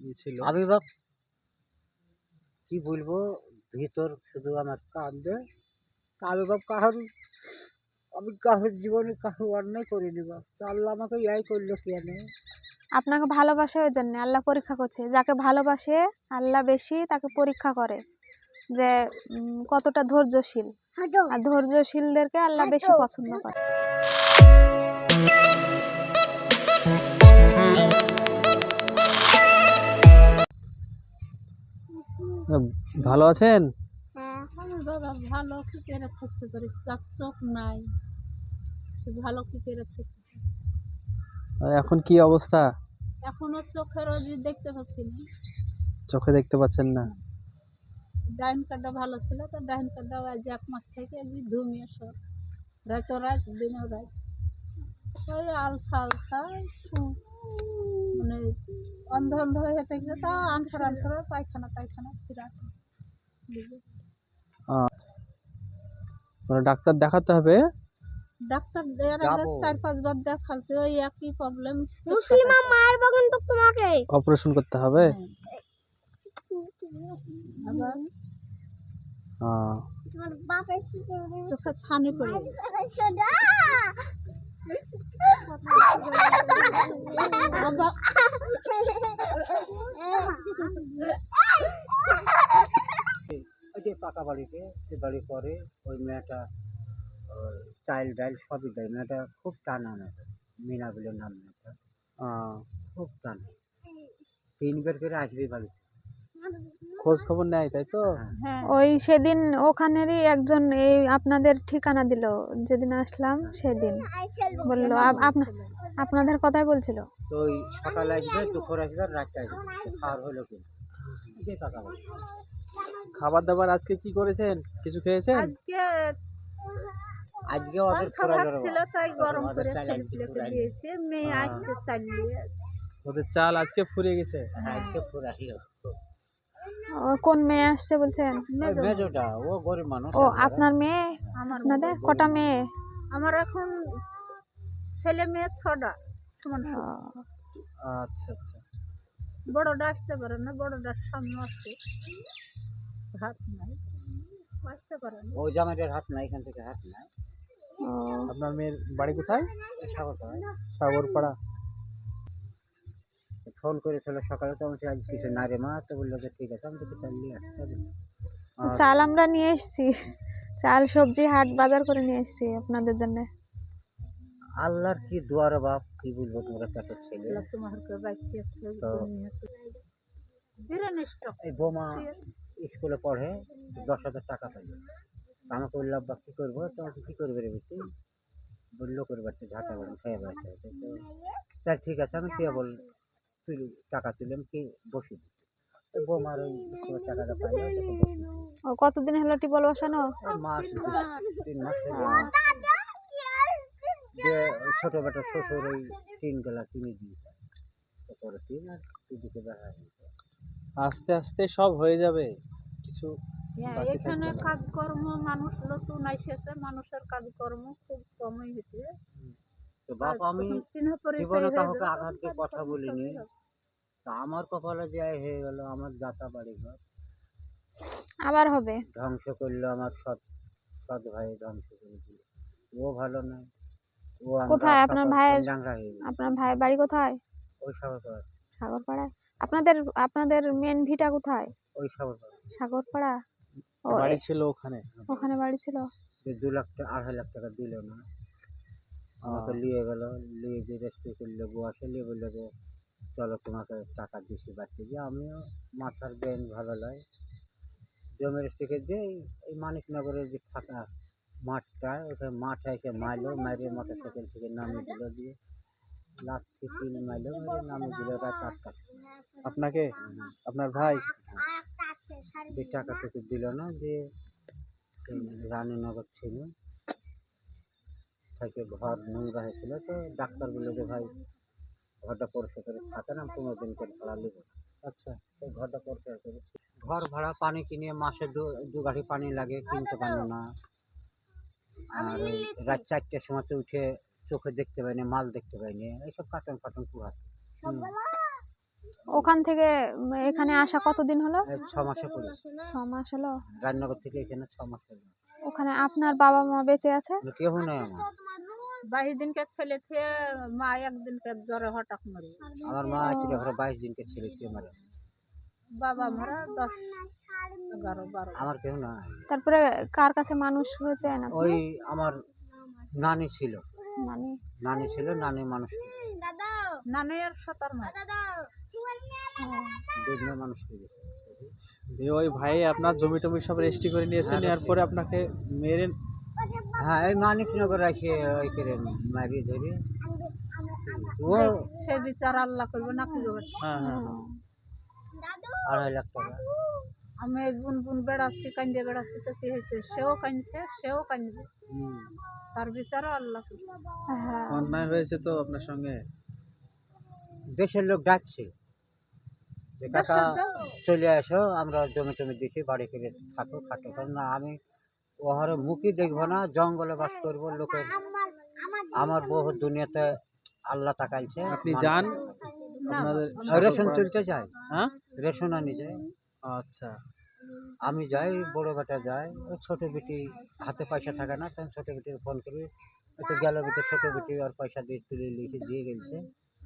ই ছিল আমি বাপ! কি বলব? ভিতর শুধু আমার কাঁদবে আমি বাপ কাহার আমি কারোর জীবনে কারও অন্যায় করিনি তো আল্লাহ আমাকে ইয়াই করল কেন? আপনাকে ভালোবাসে ওই জন্য। আল্লাহ পরীক্ষা করছে। যাকে ভালোবাসে আল্লাহ বেশি তাকে পরীক্ষা করে যে কতটা ধৈর্যশীল। আর ধৈর্যশীলদেরকে আল্লাহ বেশি পছন্দ করে। ভালো আছেন? ভালো থাকতে পারি চোখ নাই সে ভালো থাকতে এখন কি অবস্থা? এখনও চোখের দেখতে পাচ্ছি না চোখে দেখতে পাচ্ছেন না। ডাইন কার্ডটা ভালো ছিল তো ডাইন কার্ডটা আজ এক মাস থেকে আজ ধুমিয়ে সব রাত রাত দিনও রাত ওই আলসা আলসা মানে অন্ধ অন্ধ হয়ে থাকছে তা আনখার আনখার পায়খানা পায়খানা বিরাট? মানে ডাক্তার দেখাতে হবে? ডাক্তার দেওয়ার আগে। চার পাঁচবার দেখাচ্ছে ওই একই প্রবলেম মুসলিমা মারবো কিন্তু তোমাকে। অপারেশন করতে হবে? আবার? আহ, তোমার বাপের চোখে ছানি পড়ে গেছে। আবার ওই যে পাকা বাড়িতে যে বাড়ি করে ওই মেয়েটা চাইল ডাইল সবই দেয়। মেয়েটা খুব টানা মেয়েটা মিনা বলে নাম মেয়েটা। খুব টানা। তিনবার করে আসবে বাড়িতে। খোঁজ খবর নেয় তাই তো? হ্যাঁ। ওই সেদিন ওখানেরই একজন এই আপনাদের ঠিকানা দিল যেদিন আসলাম সেদিন। বলল আপনাদের কথাই বলছিল। তো ওই সকালে আসবে দুপুর আসবে আসবে। খাওয়ার হলো কি? খাবার দাবার আজকে কি করেছেন? কিছু খেয়েছেন? আজকে আজকে ওদের জড়ো ছিল তাই গরম করে দিয়েছে মেয়ে হ্যাঁ। চালিয়ে ওদের চাল আজকে ফুরিয়ে গেছে। হ্যাঁ আজকে কোন মেয়ে আসছে বলছেন? মেজোটা ও গরিব মানুষ ও আপনার মেয়ে? আমার আপনাদের কটা মেয়ে? আমার এখন ছেলে মেয়ে ছটা। আচ্ছা আচ্ছা। বড়টা আসতে পারে না বড়টার সামনে আসছে হাত নাই। আসতে পারে না। ওই জামাইটার হাত নাই এখান থেকে হাত নাই। ও, আপনার মেয়ের বাড়ি কোথায়? সাগরপাড়া সাগরপাড়া। ফোন করেছিল সকালে তো আমি বলছি, আজ কিছু না রে মা তো বলল যে ঠিক আছে আমি তোকে চাল নিয়ে আসতে হবে চাল আমরা নিয়ে এসেছি। চাল সবজি হাট বাজার করে নিয়ে এসেছি আপনাদের জন্য। আল্লাহর কি দুয়ারে বাপ কি বলব তোমরা চারটে ছেলে। তোমার তো- এই বোমা স্কুলে পড়ে দশ হাজার টাকা পাই আমাকে বলল আব্বা কি করব? তো আমি কি করবে রে বেশি বলল করে বাড়তে ঝাঁটা বাড়ি খেয়ে বেড়াতে আছে তো ঠিক আছে আমি কে বল তুই টাকা তুললাম কি বসে দিচ্ছি বোমার ওই টাকাটা পাই। ও কতদিন হলো টিবল বসানো মাস তিন মাস যে ওই ছোট বেটা শ্বশুর ওই টিনগুলা কিনে দিয়েছে। তারপরে টিন আর এদিকে দেখা আস্তে আস্তে সব হয়ে যাবে কিছু হ্যাঁ, এখানে কাজকর্ম মানুষ নতুন এসেছে মানুষের কাজকর্ম খুব কমই হয়েছে। তো বাপ আমি জীবনে কাউকে আঘাত দিয়ে কথা বলিনি। তা আমার কপালে যে হয়ে গেল আমার যাতা বাড়ি ঘর। আবার হবে। ধ্বংস করল আমার সৎ সৎ ভাই ধ্বংস করে দিল ও ভালো নয়। ও কোথায়? আপনার ভাইয়ের- আপনার ভাই বাড়ি কোথায়? ওই সাগরপাড়া সাগরপাড়ায়? আপনাদের আপনাদের মেন ভিটা কোথায়? ওই সাগরপাড়া? সাগরপাড়া ও বাড়ি ছিল ওখানে। ওখানে বাড়ি ছিল? দু লাখ টাকা আড়াই লাখ টাকা দিল না। আমাকে নিয়ে গেল নিয়ে যে রেস্টে করলে বউ আসে নিয়ে বলল যে চলো তোমাকে টাকা দিছি বাড়তে। যে আমিও মাথার ব্রেন ভালো নয়। জমির রেস্টে দিয়ে এই- মানিকনগরের যে ফাঁকা মাঠটা ওখানে মাঠে এসে মারলো মারিয়ে মোটর সাইকেল থেকে নামিয়ে দিল দিয়ে লাচ্ছি কিল মারলো মেরে নামিয়ে দিল রাত আটটা আপনাকে আপনার ভাই যে টাকা টুকু দিল না যে রানীনগর ছিল থেকে ঘর নোংরা হয়েছিল তো ডাক্তার বলল যে ভাই ঘরটা পরিষ্কার করে থাকে না পনেরো দিন করে ভাড়া নেব। আচ্ছা। তো ঘরটা পরিষ্কার করে ঘর ভাড়া পানি কিনে মাসে দু দু গাড়ি পানি লাগে কিনতে পারল না। আর ওই রাত চারটের সময় তো উঠে চোখে দেখতে পাইনি মাল দেখতে পাইনি এইসব কাটন ফাটন কুহাচ্ছে ওখান থেকে এখানে আসা কতদিন হলো? ছ মাসে পড়ে। ছ মাস হলো? রাজনগর থেকে এখানে ছ মাস হলো। ওখানে আপনার বাবা মা বেঁচে আছে? কেউ নাই আমার। বাইশ দিনকে ছেলে থেকে মা একদিনকে জ্বরে হঠাৎ মরে আমার মা ছিল ঘরে বাইশ দিনকে ছেলে ছিল মারা বাবা মারা দশ এগারো বারো আমার কেউ নাই। তারপরে কার কাছে মানুষ হয়েছেন আপনি? ওই আমার নানি ছিল। মানে নানি ছিল নানি মানুষ নানে আর সতার মা। দুধ মেয়ে মানুষ হয়ে গেছে। দিয়ে ওই ভাই আপনার জমি টমি সব রেজিস্ট্রি করে নিয়েছে হ্যাঁ, নেওয়ার পরে আপনাকে মেরে হ্যাঁ এই মানিকনগর আসে ওই করে মারি ধরে। ও সে বিচার আল্লাহ করবে বেটা? হ্যাঁ হ্যাঁ আড়াই লাখ টাকা। আমি বুন বুন বেড়াচ্ছি কান্দে বেড়াচ্ছি তো কি হয়েছে? সেও কাঁদছে সেও কাঁদবে। তার বিচারও আল্লাহ করবে। হ্যাঁ। অন্যায় হয়েছে তো আপনার সঙ্গে? দেশের লোক ডাকছে। যে কাকা। চলে আসো আমরা জমি টমি দিছি বাড়ি করে থাকো খাটো। না আমি ওহারে মুখই দেখব না জঙ্গলে বাস করব লোকের আমার বহু দুনিয়াতে আল্লাহ তাকাইছে। আপনি যান। আপনাদের রেশন তুলতে যাই হ্যাঁ? রেশন আনি যায় আচ্ছা। আমি যাই বড় বেটা যাই ওই ছোট বেটি হাতে পয়সা থাকে না তখন ছোট বেটিকে ফোন করি। তো গেল বেটি ছোট বেটি আর পয়সা দিয়ে তুলে লিখে দিয়ে গেছে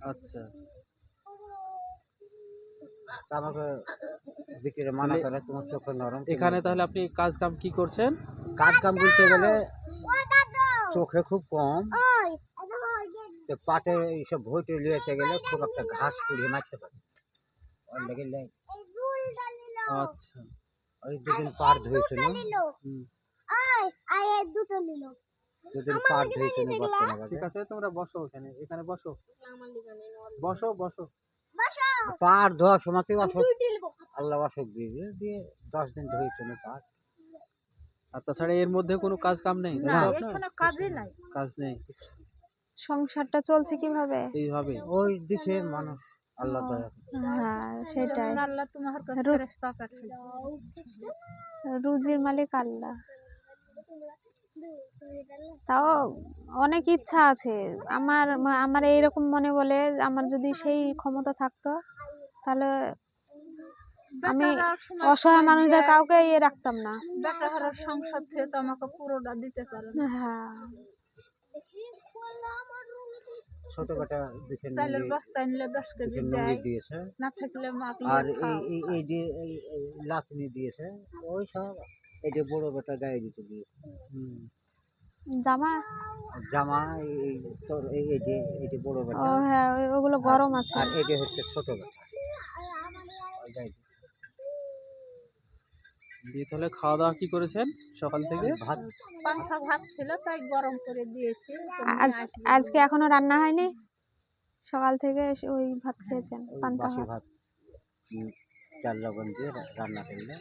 আচ্ছা। আমাকে বেটিরে মানা করে তোমার চোখে নরম এখানে তাহলে আপনি কাজ কাম কি করছেন? কাজ কাম বলতে গেলে চোখে খুব কম। পাটে এইসব ভইটে লিয়েতে গেলে খুব একটা ঘাস কুড়িয়ে মারতে পারে। ওর লেগে আচ্ছা। ওই দুদিন পার ধুয়েছিল। হুম। দুদিন পার ধুয়েছিল বর্তমানে ঠিক আছে তোমরা বসো এখানে এখানে বসো। বসো বসো। পার ধোয়ার সময়তেই অসুখ আল্লাহ অসুখ দিয়ে দিয়ে দিয়ে দশ দিন ধুয়েছিল পার। আর তাছাড়া এর মধ্যে কোনো কাজ কাম নেই? না তো কাজই নাই। কাজ নেই? সংসারটা চলছে কীভাবে? এইভাবে? ওই দিছে মানুষ আল্লাহ দয়া হ্যাঁ সেটাই। আল্লাহ তোমার কাছে রুজির মালিক আল্লাহ। তাও অনেক ইচ্ছা আছে। আমার আমার এইরকম মনে বলে আমার যদি সেই ক্ষমতা থাকতো তাহলে আমি অসহায় মানুষদের কাউকে ইয়ে রাখতাম না। বেটা হারার সংসার থেকে তো আমাকে পুরোটা দিতে পারে না। হ্যাঁ। ছোট চালের বস্তা নিলে দশ কেজি দেয় দিয়েছে। না থাকলে আর এই এই লাতনি দিয়েছে ওই সব এই যে বড় বেটা গায়ে দিতে হুম। জামা? জামা এই তোর এই এই যে এই যে বড় ও বেটা হ্যাঁ ওই- ওগুলো গরম আছে। আর এই যে হচ্ছে ছোট বেটা। দিয়ে তাহলে খাওয়া দাওয়া কি করেছেন সকাল থেকে? ভাত। পান্থা ভাত ছিল তাই গরম করে দিয়েছি। আজ আজকে এখনও রান্না হয়নি? সকাল থেকে এসে ওই ভাত খেয়েছেন ওই পান্তা ভাত। ভাত। চাল লবণ দিয়ে রান্না করলে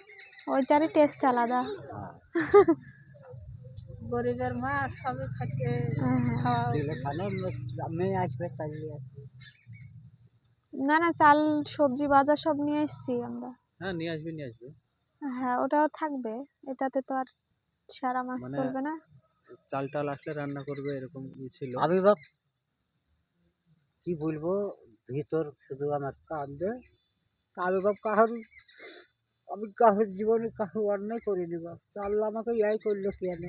ওইটারই টেস্ট আলাদা। হ্যাঁ গরিবের মা সবই খাইতে হ্যাঁ। খাওয়া দিলে আসবে চালিয়ে আসবে। না না চাল সবজি বাজার সব নিয়ে এসেছি আমরা। হ্যাঁ নিয়ে আসবে নিয়ে আসবে। হ্যাঁ ওটাও থাকবে। এটাতে তো আর সারা মাস মানে চলবে না। চাল টাল আসলে রান্না করবে এরকম ই ছিল। আবির্ভাব। কি বলব? ভিতর শুধু আমার কাঁদে। আবির্ভাব কাহার আমি কাহার জীবনে কাহু অন্যায় করিনি বাপ। তা আল্লাহ আমাকে ইয়াই করল কেন?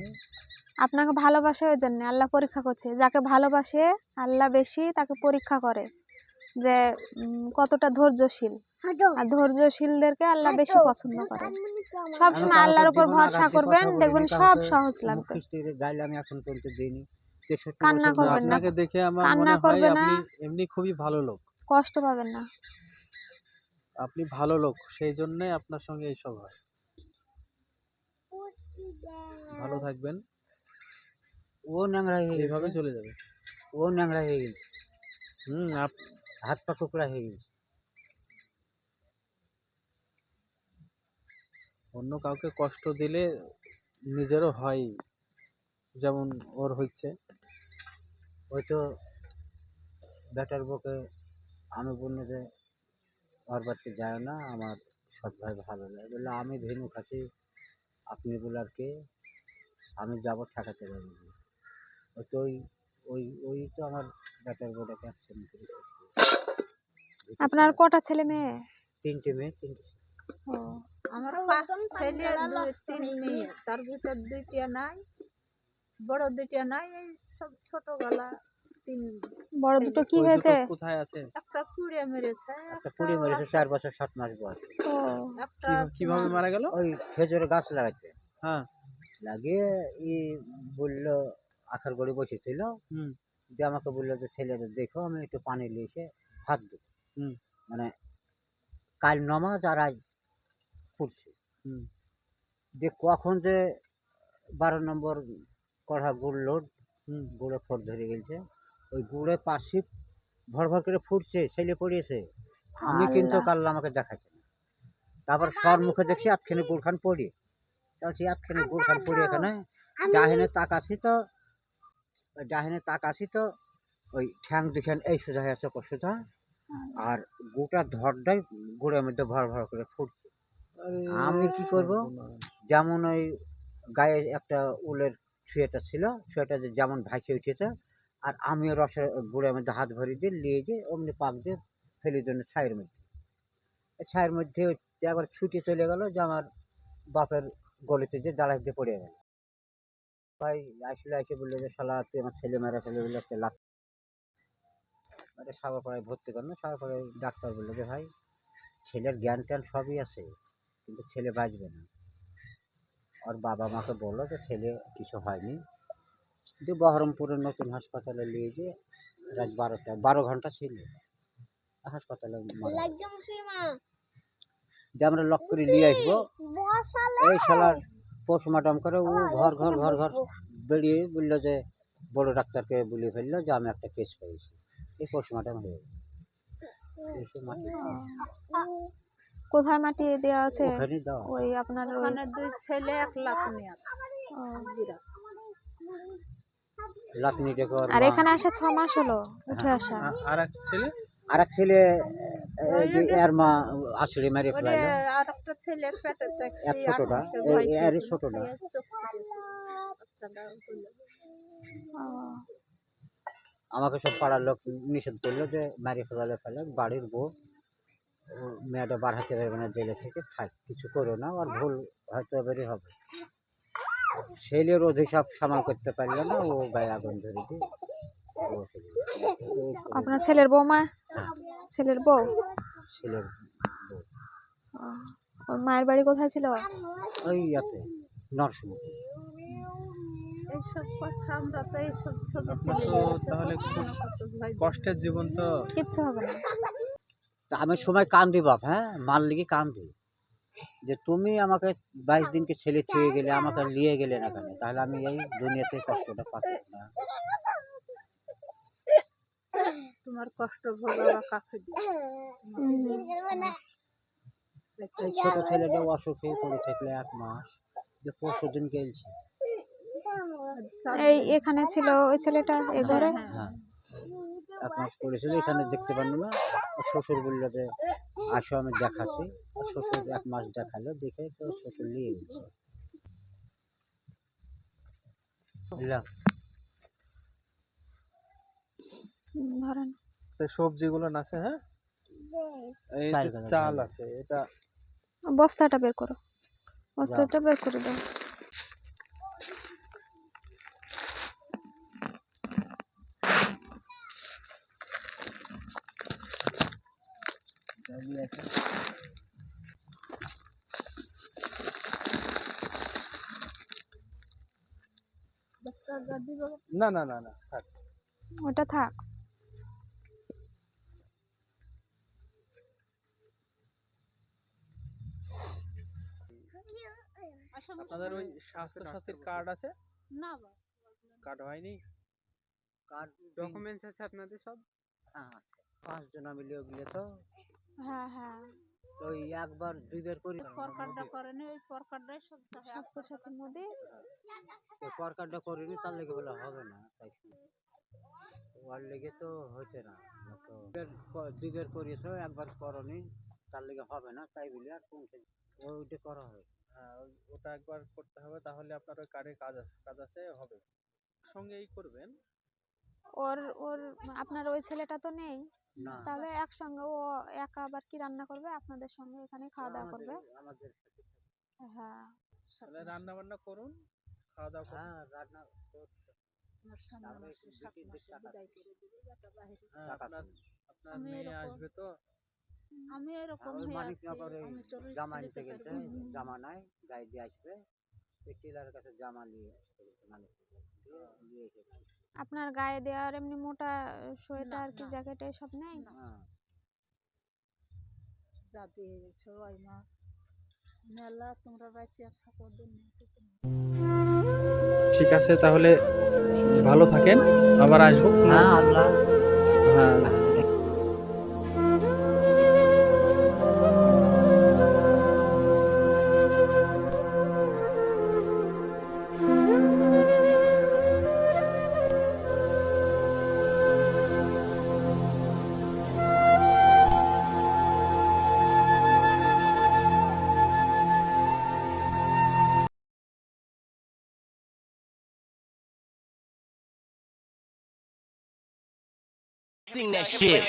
আপনাকে ভালোবাসে ওই জন্য আল্লাহ পরীক্ষা করছে। যাকে ভালোবাসে আল্লাহ বেশি তাকে পরীক্ষা করে যে কতটা ধৈর্যশীল। আর ধৈর্যশীলদেরকে আল্লাহ বেশি পছন্দ করে। সব আমি সময় আল্লাহর উপর ভরসা করবেন দেখবেন সব সহজ লাগবে। আমি এখন পর্যন্ত দিইনি। কান্না করবেন না। আপনাকে দেখে আমার কান্না মনে হয় না। আপনি এমনি খুবই ভালো লোক। কষ্ট পাবেন না। আপনি ভালো লোক সেই জন্যই আপনার সঙ্গে এইসব হয়। ভালো থাকবেন। ও ন্যাংরা হয়ে গেছে। চলে যাবে। ও ন্যাংরা হয়ে গেছে। হুম আপ- হাত পা কুকড়া হয়ে গেছে। অন্য কাউকে কষ্ট দিলে নিজেরও হয় যেমন ওর হচ্ছে হয়তো তো বেটার বউকে আমি বলল যে ওর বাড়িতে যায় না আমার সৎ ভাই ভালো লাগে বলল আমি ভেনু খাচ্ছি আপনি বলে আর কে? আমি যাব ঠেকাতে। ওই তো ওই ওই ওই তো আমার ব্যাটার বউটাকে অ্যাক্সিডেন্ট আপনার কটা ছেলে মেয়ে? তিনটে মেয়ে তিনটে ও আমার পাঁচ ছেলে দুই তিন মেয়ে। তার ভিতর দুইটা নাই বড় দুইটা নাই এই সব ছোট গলা তিন বড় দুটো কি হয়েছে? কোথায় আছে? একটা কুড়ে মেরেছে একটা কুড়ি মেরেছে চার বছর সাত মাস বয়স। ও। একটা কিভাবে- মারা গেল? ওই খেজুরের গাছ লাগাইছে। হ্যাঁ। লাগিয়ে ই বলল আখার গড়ি বসেছিল। হুম। দিয়ে আমাকে বলল যে ছেলেদের দেখো আমি একটু পানি নিয়ে এসে ভাত দেব হুম। মানে কাল নমাজ আর আজ পড়ছে হুম। যে কখন যে বারো নম্বর কড়া গুড় লোড হুম। গুড়ে ফোর ধরে গেছে। ওই গুড়ে পাশি ভর ভর করে ফুটছে ছেলে পড়িয়েছে। আমি কিন্তু। কাল্লা আমাকে দেখাচ্ছে না। তারপর সর মুখে দেখছি আটখানি গুড়খান পড়ি তাহলে সেই গুড়খান পড়ি এখানে ডাহিনে তাক আসি তো ওই ডাহিনে আসি তো ওই ঠ্যাং দুখান এই সোজা হয়ে আছে সোজা আর গোটা ধরটাই গুড়ের মধ্যে ভর ভর করে ফুটছে। আমি কি করব? যেমন ওই গায়ে একটা উলের ছুঁয়েটা ছিল ছুঁয়েটা যে যেমন ভাসে উঠেছে আর আমিও রসের গুড়ের মধ্যে হাত ভরি দিয়ে নিয়ে যে অমনি পাক দিয়ে ফেলে জন্য ছাইয়ের মধ্যে। ছাইয়ের মধ্যে একবার ছুটে চলে গেল যে আমার বাপের গলিতে যে দাঁড়াই দিয়ে পড়ে গেল। ভাই, আসলে এসে বলল যে, শালা, তুই আমার ছেলে মেয়েরা ছেলে বলে একটা মানে সাগরপাড়ায় ভর্তি করল সাগরপাড়ায় ডাক্তার বলল যে, ভাই, ছেলের জ্ঞান ট্যান সবই আছে, কিন্তু ছেলে বাঁচবে না। ওর বাবা মাকে বলল যে, ছেলে কিছু হয়নি যে বহরমপুরের নতুন হাসপাতালে নিয়ে যে রাত বারোটা বারো ঘণ্টা ছিল। হাসপাতালে মারা গেছে। যে আমরা লক করে নিয়ে আসব। এই শালার পোস্টমর্টম করে ও ঘর ঘর ঘর ঘর বেরিয়ে বলল যে বড় ডাক্তারকে বলে ফেলল যে আমি একটা কেস পেয়েছি এই পোস্টমর্টম হয়ে গেছে। কোথায় মাটি দেওয়া আছে? ওই আপনার ওখানে দুই ছেলে এক লাখ নিয়ে আছে ও। বিরাট লাতনি ডেকে ওর আর এখানে আসা ছ মাস হলো উঠে আসা। আর এক ছেলে? আর এক ছেলে এই যে এর মা আসলে মেরে ফেলাইলো আর একটা ছেলে পেটে এক ছোটটা, এই- এই ছোটটা। আমাকে সব পাড়ার লোক নিষেধ করল যে মারি ফেলালে ফেলে বাড়ির বউ মেয়েটা বার হাতে পারবে না জেলে থেকে থাক কিছু করো না আর ভুল হয়তো এবারই হবে। ছেলের অধিশাপ সামাল করতে পারল না ও গায়ে আগুন ধরে দিয়ে আপনার ছেলের বৌমা? ছেলের বউ? ছেলের বউ। ওর মায়ের বাড়ি কোথায় ছিল? ওই ইয়াতে নরসিংহ কষ্টের জীবন তো। কিচ্ছু হবে না। আমি সময় কান্দি বাপ হ্যাঁ? মার লিগে কান্দি? যে তুমি আমাকে বাইশ দিনকে ছেলে ছুঁয়ে গেলে আমাকে নিয়ে গেলে না কেন? তাহলে আমি এই দুনিয়াতে কষ্টটা পাচ্ছি না। তোমার কষ্ট ভোগাবা কাকে। এই ছোট ছেলেটা অসুখে পড়ে থাকলে এক মাস যে পরশু দিন গেলছে। এই এখানে ছিল ওই ছেলেটা এ ঘরে? হ্যাঁ। এক মাস পড়েছিল এখানে দেখতে পারল না। শ্বশুর বলল যে আসো আমি দেখাচ্ছি। শ্বশুর এক মাস দেখাল দেখে তো শ্বশুর নিয়ে গেছে ধরেন। সবজিগুলো আছে হ্যাঁ? এই চাল। আছে এটা বস্তাটা বের করো। বস্তাটা বের করে দাও। না না না না থাক। ওটা থাক। আপনাদের ওই স্বাস্থ্য সাথীর কার্ড আছে? না কার্ড হয়নি? কার ডকুমেন্টস আছে আপনাদের সব? হ্যাঁ পাঁচজন মিলে ওগুলো তো। হ্যাঁ হ্যাঁ। ওই একবার দুইবার করি। পরকারটা করেনি ওই পরকারটাই সব থাকে স্বাস্থ্য সাথী মোদি। তো সরকারটা করিনি তার লেগে বলে হবে না তাই। ওর লেগে তো হচ্ছে না তো দুইবার করিয়েছো একবার করনি তার লেগে হবে না তাই বলি আর কোন ওইটা করা হবে। হ্যাঁ ওটা একবার করতে হবে তাহলে আপনার ওই কার্ডে কাজ আছে কাজ আছে হবে। সঙ্গে এই করবেন। ওর ওর আপনার ওই ছেলেটা তো নেই। তাহলে একসঙ্গে ও একা আবার কি রান্না করবে? আপনাদের সঙ্গে এখানে খাওয়া দাওয়া করবে। হ্যাঁ। তাহলে রান্না বান্না করুন খাওয়া দাওয়া হ্যাঁ রান্না করছে। আমার সামনে তারপরে মাসে একটু সাত বিক্রির মাসে টাকা বিদায় করে দিবে যাতে বাইরে হ্যাঁ, আমি এরকম- জামা নিতে গেছে জামা নাই গায়ে দিয়ে আসবে। টেলারের কাছে জামা নিয়ে আসতে গেছে দিয়ে আপনার গায়ে দেওয়ার এমনি মোটা সোয়েটার কি। জ্যাকেট এসব নেই? যা দিয়ে মা। মেলা তোমরা বাঁচিয়ে থাকো দুনিয়াতে ঠিক আছে তাহলে ভালো থাকেন। আবার আসব। হ্যাঁ আল্লাহ হ্যাঁ। Sing that shit.